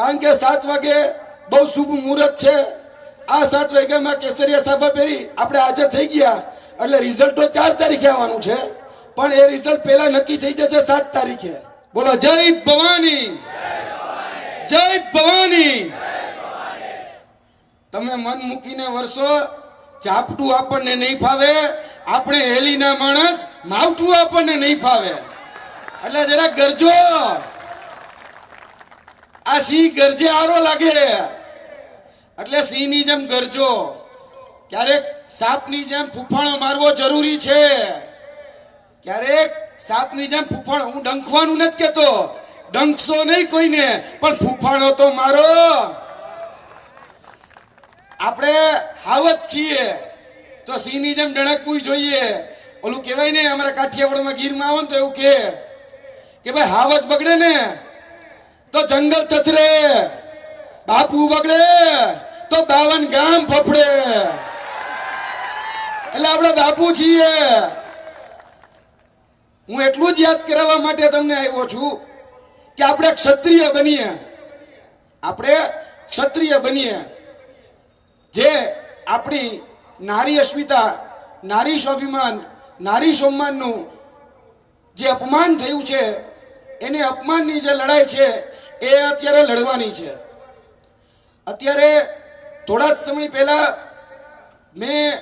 કારણ કે સાત વાગે બહુ શુભ મુહૂર્ત છે. આ સાત વાગ્યામાં કેસરિયા સાફા પહેરી આપણે હાજર થઈ ગયા. એટલે રિઝલ્ટ તો ચાર તારીખે આવવાનું છે. પણ એ રિઝલ્ટ પહેલા નક્કી થઈ જશે સાત તારીખે. બોલો, જય ભવાની. જય ભવાની. તમે મન મૂકીને વરસો. ચાપટું આપણને નહીં ફાવે. આપણે હેલીના માણસ, માવઠું આપણને નહીં ફાવે. એટલે જરા ગરજો. સિંહ ગરજે આરો લાગે. એટલે સિંહની જેમ ગરજો. ક્યારેક સાપની જેમ ફૂફાણો મારવો જરૂરી છે. ક્યારેક સાપની જેમ ફૂફાણો, હું ડંખવાનું નથી કેતો. ડંખશો નહીં કોઈને, પણ ફૂફાણો તો મારો. આપણે હાવત છીએ. તો સિંહની જેમ ડણકવું જોઈએ. ઓલું કહેવાય ને, અમારા કાઠિયાવાડમાં ગીરમાં આવો ને તો એવું કે ભાઈ હાવત બગડે ને. જંગલ થથરે. બાપુ બગડે તો બાવન ગામ ફફડે. એટલે આપણે બાપુ છીએ. હું એટલું જ યાદ કરાવવા માટે તમને આવ્યો છું કે આપણે ક્ષત્રિય બનીએ. આપણે ક્ષત્રિય બનીએ. જે આપણી નારી અસ્મિતા, નારી સ્વાભિમાન, નારી સન્માનનું જે અપમાન થયું છે, એને અપમાનની જે લડાઈ છે એ અત્યારે લડવાની છે. અત્યારે થોડા જ સમય પહેલા મેં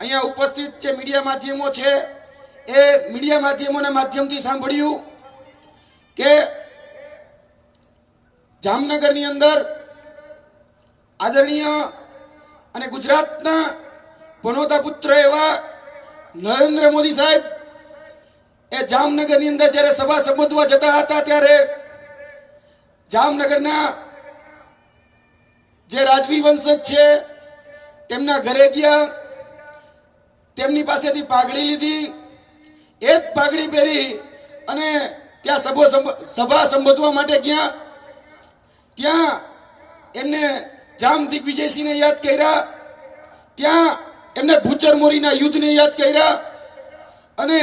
અહીંયા ઉપસ્થિત જે મીડિયા માધ્યમો છે, એ મીડિયા માધ્યમોના માધ્યમથી સાંભળ્યું કે જામનગરની અંદર આદરણીય અને ગુજરાતના ભનોતા પુત્ર એવા નરેન્દ્ર મોદી સાહેબ એ જામનગરની અંદર જ્યારે સભા સંબોધવા જતા હતા ત્યારે જામનગરના જે રાજવી વંશજ છે, તેમના ઘરે ગયા, તેમની પાસેથી પાઘડી લીધી, એ જ પાઘડી પહેરી અને ત્યાં સભો સભા સંબોધવા માટે ગયા. ત્યાં એમને જામ દિગ્વિજયસિંહને યાદ કર્યા, ત્યાં એમને ભૂચર મોરીના યુદ્ધને યાદ કર્યા અને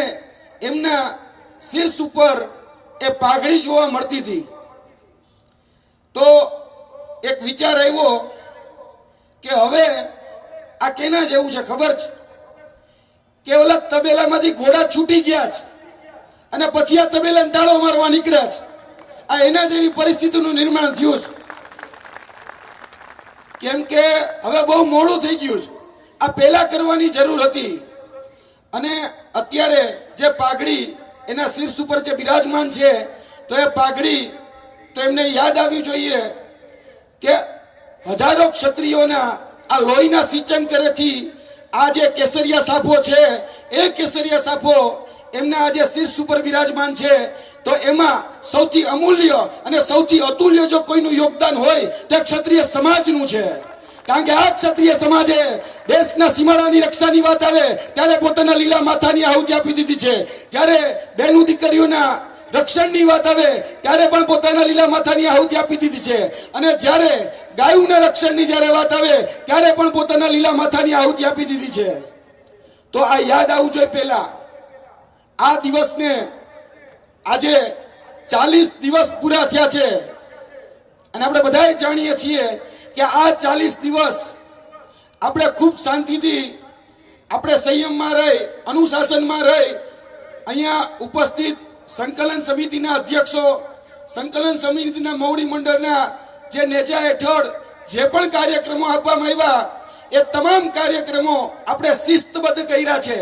એમના શીર્ષ ઉપર એ પાઘડી જોવા મળતી હતી. તો એક વિચાર આવ્યો કે હવે આ કેના જેવું છે, ખબર છે? કે ઓલા તબેલામાંથી ઘોડા છૂટી ગયા છે અને પછી આ તબેલાને તાળો મારવા નીકળ્યા છે. આ એના જેવી પરિસ્થિતિનું નિર્માણ થયું છે. કેમ કે હવે બહુ મોડું થઈ ગયું છે. આ પહેલા કરવાની જરૂર હતી. અને અત્યારે જે પાઘડી એના શીર્ષ ઉપર જે બિરાજમાન છે, તો એ પાઘડી તો એમને યાદ આવવી જોઈએ કે હજારો ક્ષત્રિયોના આ લોહીના સિંચન કરેથી આ જે કેસરિયા સાફો છે, એ કેસરિયા સાફો એમના આજે શીર્ષ ઉપર બિરાજમાન છે, તો એમાં સૌથી અમૂલ્ય અને સૌથી અતુલ્ય જો કોઈનું યોગદાન હોય, તો ક્ષત્રિય સમાજનું છે. કારણ કે આ ક્ષત્રિય સમાજે દેશના સીમાડાની રક્ષાની વાત આવે, ત્યારે પોતાના લીલા માથાની આહુતિ આપી દીધી છે. જ્યારે બહેનું દીકરીઓના રક્ષણની વાત આવે, ત્યારે પણ પોતાના લીલા માથાની આહુતિ આપી દીધી છે. અને જ્યારે ગાયુના રક્ષણની જ્યારે વાત આવે, ત્યારે પણ પોતાના લીલા માથાની આહુતિ આપી દીધી છે. તો આ યાદ આવવું જોઈએ પહેલા. આ દિવસને આજે ચાલીસ દિવસ પૂરા થયા છે. અને આપણે બધાએ જાણીએ છીએ કે આ ચાલીસ દિવસ આપણે ખૂબ શાંતિથી આપણે સંયમમાં રહી, અનુશાસનમાં રહી, અહીંયા ઉપસ્થિત સંકલન સમિતિના અધ્યક્ષો, સંકલન સમિતિના મૌડી મંડળના જે નેજા હેઠળ જે પણ કાર્યક્રમો આપવામાં આવ્યા, એ તમામ કાર્યક્રમો આપણે શિસ્તબદ્ધ કર્યા છે.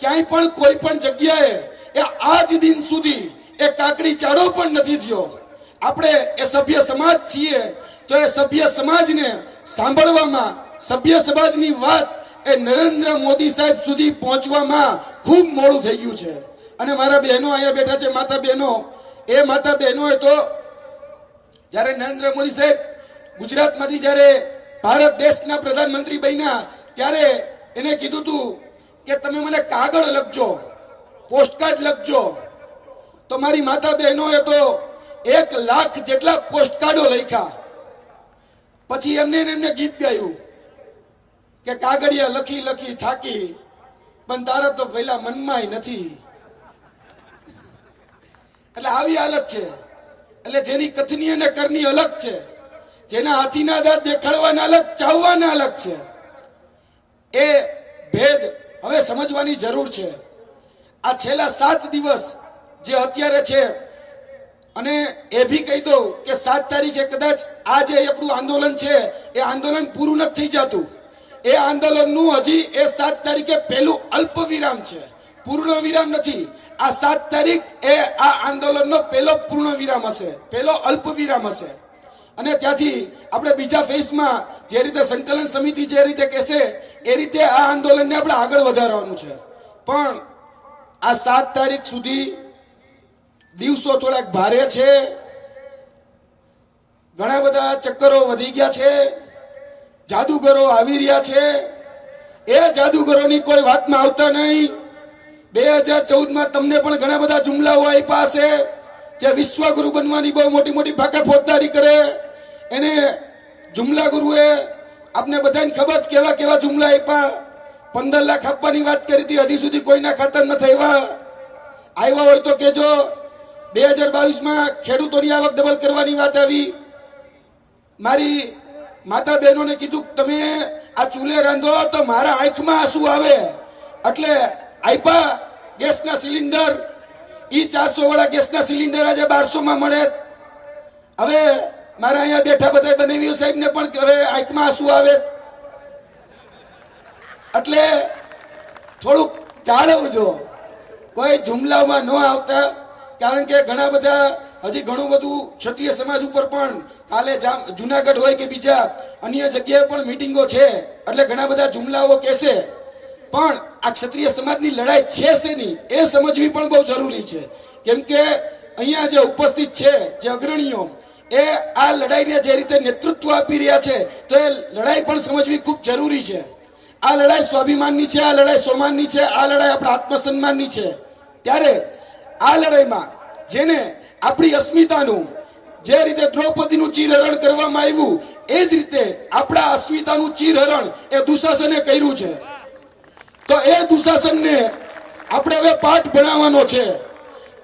ક્યાંય પણ કોઈ પણ જગ્યાએ એ આજ દિન સુધી એ કાકડી ચાડો પણ નથી થયો. આપણે એ સભ્ય સમાજ છીએ, તો એ સભ્ય સમાજને સાંભળવામાં, સભ્ય સમાજની વાત એ નરેન્દ્ર મોદી સાહેબ સુધી પહોંચવામાં ખૂબ મોડું થઈ ગયું છે. અને મારા બહેનો અહીંયા બેઠા છે, માતા બહેનો. એ માતા બહેનોએ તો જ્યારે નરેન્દ્ર મોદી સાહેબ ગુજરાતમાંથી જ્યારે ભારત દેશના પ્રધાનમંત્રી બન્યા, ત્યારે એને કીધું હતું કે તમે મને કાગળ લખજો પોસ્ટકાર્ડ લખજો. તો મારી માતા બહેનોએ તો એક લાખ જેટલા પોસ્ટકાર્ડો લખ્યા. પછી એમને એમને ગીત ગાયું કે કાગળિયા લખી લખી થાકી, પણ તારા તો પહેલા મનમાંય નથી. એટલે આવી હાલત છે. એટલે જેની કથની અને કરની અલગ છે. જેના હાથીના દાંત દેખાડવાના અલગ, ચાવવાના અલગ છે. એ ભેદ હવે સમજવાની જરૂર છે. આ છેલ્લા સાત દિવસ જે અત્યારે છે, અને એ બી કહી દઉં કે સાત તારીખે કદાચ આ જે આપણું આંદોલન છે, એ આંદોલન પૂરું નથી થઈ જતું. એ આંદોલનનું હજી એ સાત તારીખે પહેલું અલ્પ વિરામ છે. પૂર્ણ વિરામ નથી. આ સાત તારીખ એ આ આંદોલનનો પહેલો પૂર્ણ વિરામ હશે, પહેલો અલ્પ વિરામ હશે. અને ત્યાંથી આપણે બીજા ફેઝમાં જે રીતે સંકલન સમિતિ જે રીતે કહેશે, એ રીતે આ આંદોલનને આપણે આગળ વધારવાનું છે. પણ આ સાત તારીખ સુધી દિવસો થોડાક ભારે છે. ઘણા બધા ચક્કરો વધી ગયા છે. જાદુગરો આવી રહ્યા છે. એ જાદુગરોની કોઈ વાતમાં આવતા નહીં. બે હજાર ચૌદમાં તમને પણ ઘણા બધા જુમલાઓ આપ્યા હશે, જે વિશ્વગુરુ બનવાની બહુ મોટી મોટી ફાકા ફોજદારી કરે. એને જુમલા ગુરુએ આપને બધાને ખબર છે કેવા કેવા જુમલા આપ્યા. પંદર લાખ આપવાની વાત કરી હતી, હજી સુધી કોઈના ખાતર ન થયા આવ્યા હોય તો કેજો બે હજાર બાવીસમાં ખેડૂતોની આવક ડબલ કરવાની વાત આવી. મારી માતા બહેનોને કીધું, તમે આ ચૂલે રાંધો તો મારા આંખમાં આંસુ આવે. એટલે આપ્યા. ગેસના સિલિન્ડર. એ ચારસો વાળા ગેસના સિલિન્ડર આજે બારસોમાં મળે. હવે મારા અહીંયા બેઠા બધા બનેવી સાહેબને પણ હવે આંખમાં આંસુ આવે. એટલે થોડુંક જાળવજો કોઈ જુમલામાં ન આવતા, કારણ કે ઘણા બધા, હજી ઘણું બધું ક્ષત્રિય સમાજ ઉપર પણ, કાલે જુનાગઢ હોય કે બીજા, અન્ય જગ્યાએ પણ મિટિંગો છે. એટલે ઘણા બધા જુમલાઓ કહેશે. પણ આ ક્ષત્રિય સમાજની લડાઈ છે શેની? એ સમજવી પણ બહુ જરૂરી છે. કેમ કે અહીંયા જે ઉપસ્થિત છે, જે અગ્રણીઓ, એ આ લડાઈને જે રીતે નેતૃત્વ આપી રહ્યા છે, તો એ લડાઈ પણ સમજવી ખૂબ જરૂરી છે. આ લડાઈ સ્વાભિમાનની છે, આ લડાઈ સોમાનની છે, આ લડાઈ આપણા આત્મસન્માનની છે. ત્યારે આ લડાઈમાં જેને આપણી અસ્મિતાનું જે રીતે દ્રૌપદીનું ચીરહરણ કરવામાં આવ્યું, એ જ રીતે આપણા અસ્મિતાનું ચીરહરણ એ દુશાસને કર્યું છે. તો એ દુશાસનને આપણે હવે પાઠ ભણાવવાનો છે.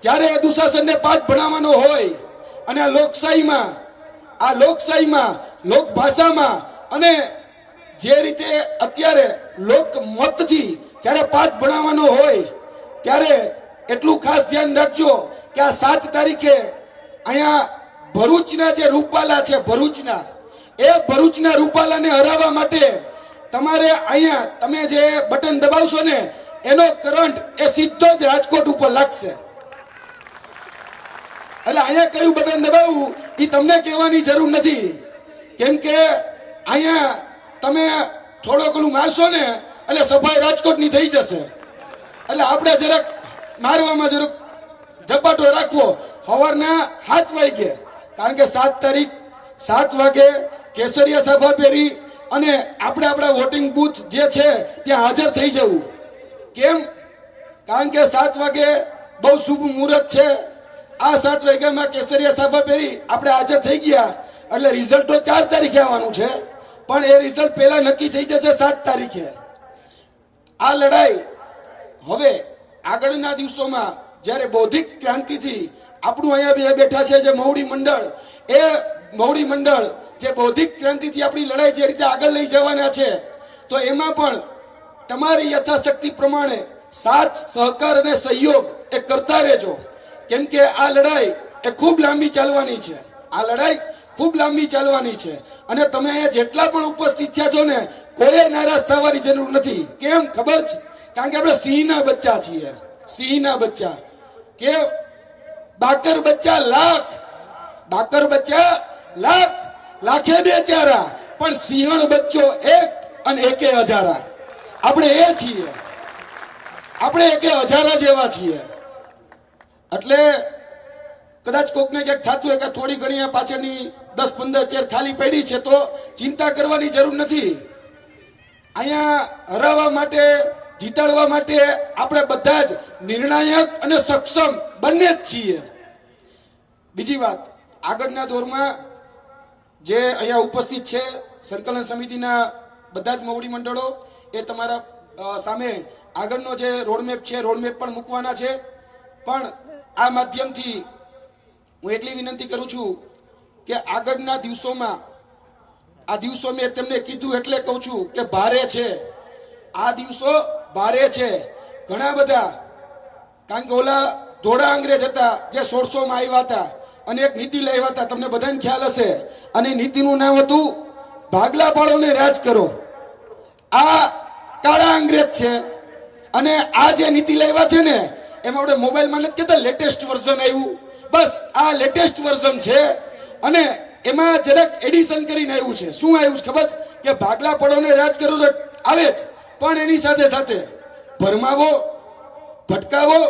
જ્યારે એ દુશાસનને પાઠ ભણાવવાનો હોય અને આ લોકશાહીમાં આ લોકશાહીમાં, લોકભાષામાં અને જે રીતે અત્યારે લોકમતથી જ્યારે પાઠ ભણાવવાનો હોય, ત્યારે એટલું ખાસ ધ્યાન રાખજો કે આ સાત તારીખે અહીંયા ભરૂચના જે રૂપાલા છે, ભરૂચના, એ ભરૂચના રૂપાલાને હરાવવા માટે તમારે અહીંયા તમે જે બટન દબાવશો ને, એનો કરંટ એ સીધો જ રાજકોટ ઉપર લાગશે. એટલે અહીંયા કયું બટન દબાવવું એ તમને કહેવાની જરૂર નથી. કેમ કે અહીંયા તમે થોડો ઘણું મારશો ને, એટલે સફાઈ રાજકોટની થઈ જશે. એટલે આપણે જરાક મારવામાં જરાક ઝપાટો રાખવો. સવારના સાત વાગે કારણ કે સાત તારીખ, સાત વાગે કેસરિયા સભા પહેરી અને આપણે આપણા વોટિંગ બૂથ જે છે, ત્યાં હાજર થઈ જવું. કેમ? કારણ કે સાત વાગે બહુ શુભ મુહૂર્ત છે. આ સાત વાગ્યામાં કેસરિયા સભા પહેરી આપણે હાજર થઈ ગયા. એટલે રિઝલ્ટ તો ચાર તારીખે આવવાનું છે, પણ એ રિઝલ્ટ પહેલાં નક્કી થઈ જશે સાત તારીખે. આ લડાઈ હવે આગળના દિવસોમાં જ્યારે બૌદ્ધિક ક્રાંતિથી આપણું અહીંયા બે બેઠા છે જે મહુડી મંડળ, એ મહુડી મંડળ જે બૌદ્ધિક ક્રાંતિથી આપણી લડાઈ જે રીતે આગળ લઈ જવાના છે, તો એમાં પણ તમારી યથાશક્તિ પ્રમાણે સાથ, સહકાર અને સહયોગ એ કરતા રહેજો. કેમ કે આ લડાઈ એ ખૂબ લાંબી ચાલવાની છે. આ લડાઈ ખૂબ લાંબી ચાલવાની છે. અને તમે અહીંયા જેટલા પણ ઉપસ્થિત થયા છો ને કોઈ નારાજ થવાની જરૂર નથી. કેમ? ખબર છે? કારણ કે આપણે સિંહના બચ્ચા છીએ. સિંહના બચ્ચા. કે બાકર બચ્ચા લાખ, બાકર બચ્ચા લાખ, લાખે બેચારા પણ સિંહણ બચ્ચો એક અને એકે હજારા. આપણે એ છીએ. આપણે એકે હજારા જેવા છીએ. એટલે કદાચ કોકને ક્યાંક થતું હોય કે થોડી ઘણી પાછળની દસ, પંદર ચેર ખાલી પડી છે, તો ચિંતા કરવાની જરૂર નથી. અહીંયા હરાવવા માટે, જીતાડવા માટે આપણે બધા જ નિર્ણાયક અને સક્ષમ બંને જ છીએ. બીજી વાત, આગળના દોરમાં જે અહીંયા ઉપસ્થિત છે સંકલન સમિતિના બધા જ મોવડી મંડળો, એ તમારા સામે આગળનો જે રોડમેપ છે રોડમેપ પણ મૂકવાના છે. પણ આ માધ્યમથી હું એટલી વિનંતી કરું છું કે આગળના દિવસોમાં, આ દિવસો મેં તેમને કીધું એટલે કહું છું કે ભારે છે. આ દિવસો ભારે છે. ઘણા બધા, કારણ કે ઓલા ધોળા અંગ્રેજ હતા જે સોળસોમાં આવ્યા હતા. અને એક નીતિ લાવ્યા હતા તમને બધાને ખ્યાલ હશે. અને નીતિનું નામ હતું ભાગલા પાડોને રાજ કરો. આ કાળા અંગ્રેજ છે. અને આ જે નીતિ લાવ્યા છે ને, એમાં આપણે મોબાઈલમાં નથી કહેતા લેટેસ્ટ વર્ઝન આવ્યું બસ, આ લેટેસ્ટ વર્ઝન છે. અને એમાં જરાક એડિશન કરીને આવ્યું છે. શું આવ્યું છે ખબર કે ભાગલા પડોને રાજ કરો તો આવે જ. પણ એની સાથે સાથે ભરમાવો, ભટકાવો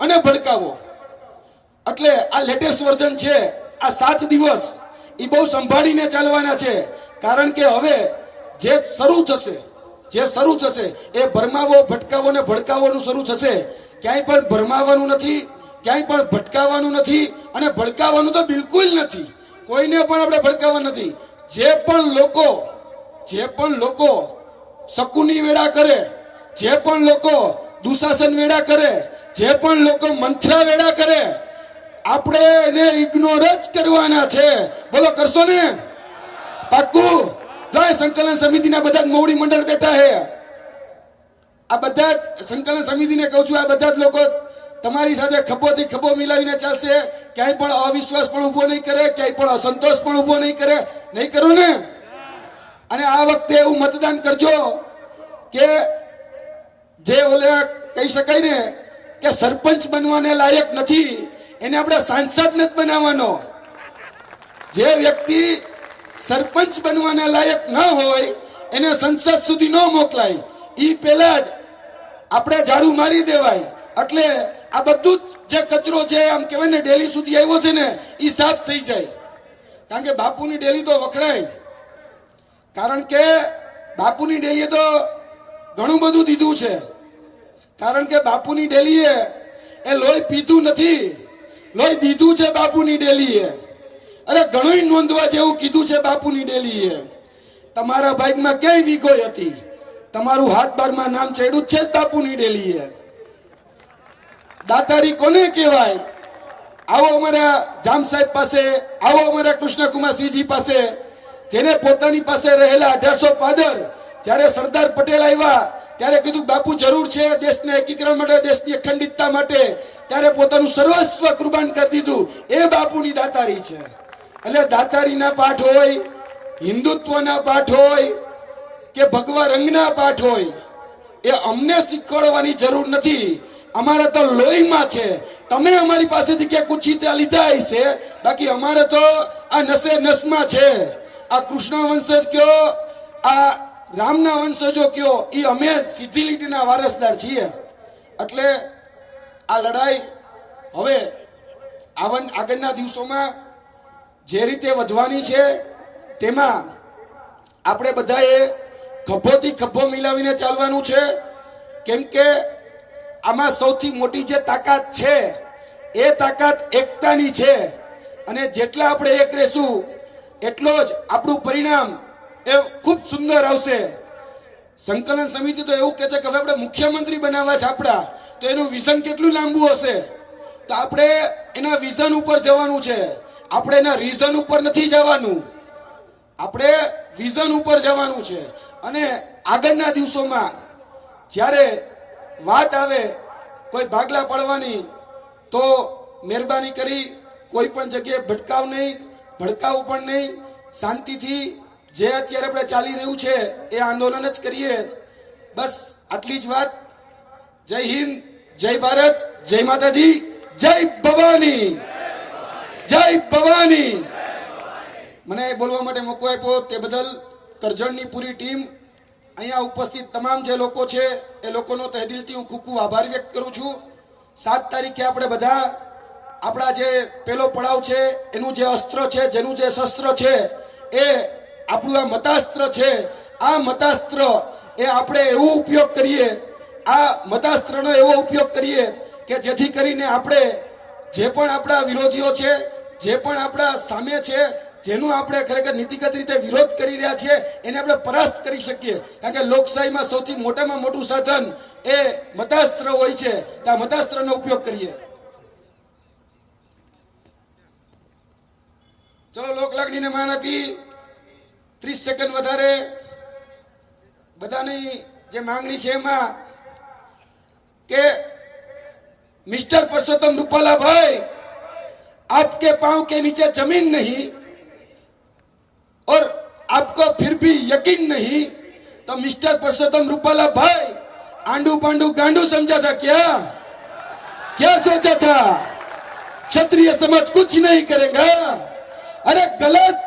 અને ભડકાવો. એટલે આ લેટેસ્ટ વર્ઝન છે, આ સાત દિવસ એ બહુ સંભાળીને ચાલવાના છે. કારણ કે હવે જે શરૂ થશે, જે શરૂ થશે, એ ભરમાવો, ભટકાવો ને ભડકાવવાનું શરૂ થશે. ક્યાંય પણ ભરમાવાનું નથી, ક્યાંય પણ ભટકાવવાનું નથી, અને ભડકાવવાનું તો બિલકુલ નથી. કોઈને પણ આપણે ભડકાવવા નથી. જે પણ લોકો, જે પણ લોકો શકુની વેળા કરે, જે પણ લોકો દુશાસન વેળા કરે, જે પણ લોકો મંથરા વેળા કરે આપણે એને ઇગ્નોર જ કરવાના છે. બોલો, કરશો ને? પાક્કું? જય સંકલન સમિતિના બધા જ મોવડી મંડળ બેઠા હે. આ બધા જ સંકલન સમિતિને કહું છું, આ બધા જ લોકો તમારી સાથે ખભોથી ખભો મિલાવીને ચાલશે. ક્યાંય પણ અવિશ્વાસ પણ ઊભો નહીં કરે, ક્યાંય પણ અસંતોષ પણ ઊભો નહીં કરે. નહીં કરો ને? અને આ વખતે એવું મતદાન કરજો કે જે ઓલે કહી શકાય ને કે સરપંચ બનવાને લાયક નથી. એને આપણે સાંસદ નથી બનાવવાનો. જે વ્યક્તિ સરપંચ બનવાના લાયક ન હોય, એને સંસદ સુધી ન મોકલાય. એ પહેલા જ આપણે ઝાડુ મારી દેવાય. એટલે આ બધું જ જે કચરો છે, આમ કહેવાય ને, ડેલી સુધી આવ્યો છે ને એ સાફ થઈ જાય. કારણ કે બાપુની ડેલી તો વખણાય. કારણ કે બાપુની ડેલીએ તો ઘણું બધું દીધું છે. કારણ કે બાપુની ડેલીએ એ લોહી પીધું નથી. લોહી દીધું છે બાપુની ડેલીએ. અરે ઘણું નોંધવા જેવું કીધું છે બાપુની ડેલીએ. તમારા બાઇકમાં ક્યાંય વિગોય હતી? તમારું હાથ બારમાં નામ ચડ્યું છે બાપુની ડેલીએ. દાતારી કોને કહેવાય? આવો અમારા જામ સાહેબ પાસે, આવો અમારા કૃષ્ણકુમાર સિંહજી પાસે, જેને પોતાની પાસે રહેલા અઢારસો પાદર, જ્યારે સરદાર પટેલ આવ્યા ત્યારે કીધું, બાપુ, જરૂર છે દેશને એકીકરણ માટે, દેશની અખંડિતતા માટે. ત્યારે પોતાનું સર્વસ્વ કુરબાન કરી દીધું. એ બાપુની દાતારી છે. એટલે દાતારીના પાઠ હોય, હિન્દુત્વના પાઠ હોય, કે ભગવા રંગના પાઠ હોય, એ અમને શીખવાડવાની જરૂર નથી. અમારે તો લોહીમાં છે. તમે અમારી પાસેથી ક્યાંક ઉછીતા લીધા હશે? બાકી અમારે તો આ નસે નસમાં છે. આ કૃષ્ણ વંશજ કયો? આ રામના વંશજો કયો એ અમે સીધી લીટીના વારસદાર છીએ. એટલે આ લડાઈ હવે આવન, આગળના દિવસોમાં જે રીતે વધવાની છે, તેમાં આપણે બધાએ ખભોથી ખભો મિલાવીને ચાલવાનું છે. કેમ કે આમાં સૌથી મોટી જે તાકાત છે, એ તાકાત એકતાની છે. અને જેટલા આપણે એક રહેશું, એટલો જ આપણું પરિણામ એ ખૂબ સુંદર આવશે. સંકલન સમિતિ તો એવું કહે છે કે હવે આપણે મુખ્યમંત્રી બનાવવા છે આપણા, તો એનું વિઝન કેટલું લાંબુ હશે? તો આપણે એના વિઝન ઉપર જવાનું છે. આપણે એના રીઝન ઉપર નથી જવાનું. આપણે વિઝન ઉપર જવાનું છે. અને આગળના દિવસોમાં જ્યારે વાત આવે કોઈ ભાગલા પાડવાની, તો મહેરબાની કરી કોઈ પણ જગ્યાએ ભટકાવ નહીં, ભડકાવું પણ નહીં, શાંતિથી જે અત્યારે આપણે ચાલી રહ્યું છે, એ આંદોલન જ કરીએ. બસ આટલી જ વાત. જય હિન્દ, જય ભારત, જય માતાજી, જય ભવાની. જય ભવાની. મને બોલવા માટે મોકો આપ્યો તે બદલ કરજણની પૂરી ટીમ, અહીંયા ઉપસ્થિત તમામ જે લોકો છે, એ લોકોનો તહેદિલથી હું ખૂબ ખૂબ આભાર વ્યક્ત કરું છું. સાત તારીખે આપણે બધા આપણા જે પેલો પડાવ છે, એનું જે અસ્ત્ર છે, જેનું જે શસ્ત્ર છે, એ આપણું આ મતાસ્ત્ર છે, આ મતાસ્ત્ર એ આપણે એવો ઉપયોગ કરીએ, આ મતાસ્ત્રનો એવો ઉપયોગ કરીએ કે જેથી કરીને આપણે જે પણ આપણા વિરોધીઓ છે, જે પણ આપણા સામે છે, જેનું આપણે ખરેખર નીતિગત રીતે વિરોધ કરી રહ્યા છીએ એને આપણે પરાસ્ત કરી શકીએ. કારણ કે લોકશાહીમાં સૌથી મોટામાં મોટું સાધન એ મતાસ્ત્ર હોય છે, તો આ મતાસ્ત્રનો ઉપયોગ કરીએ. ચલો, લોકલાગણીને માન આપી. तीस सेकंड વધારે. બધાની જે માંગણી છે એમાં કે મિસ્ટર પરસોત્તમ आपके पाँव के नीचे ज़मीन नहीं और आपको फिर भी यकीन नहीं तो मिस्टर परसोत्तम रूपाला भाई आंडू पांडू गांडू समझा था क्या क्या सोचा था क्षत्रिय समाज कुछ नहीं करेगा अरे गलत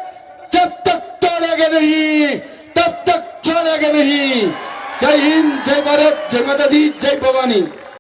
जब तक तोड़ेगा नहीं तब तक छोड़ेगा नहीं जय हिंद जय भारत जय माता दी जय भवानी